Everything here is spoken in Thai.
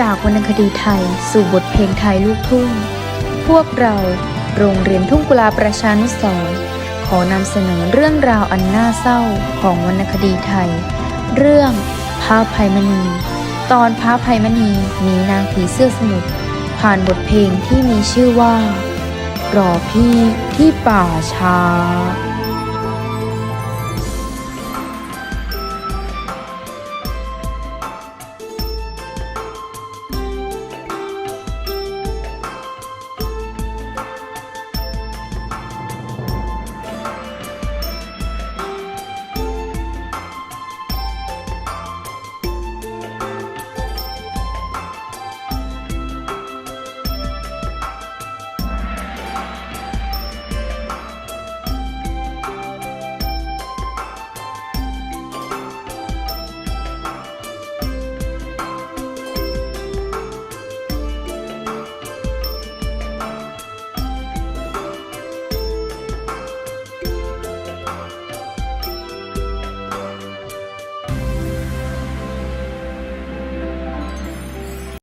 จากวรรณคดีไทยสู่บทเพลงไทยลูกทุ่ง พวกเราโรงเรียนทุ่งกุลาประชานุสรณ์ขอนำเสนอเรื่องราวอันน่าเศร้าของวรรณคดีไทย เรื่องพระภัยมณี ตอนพระภัยมณีหนีนางผีเสื้อสมุทรผ่านบทเพลงที่มีชื่อว่า รอพี่ที่ป่าช้า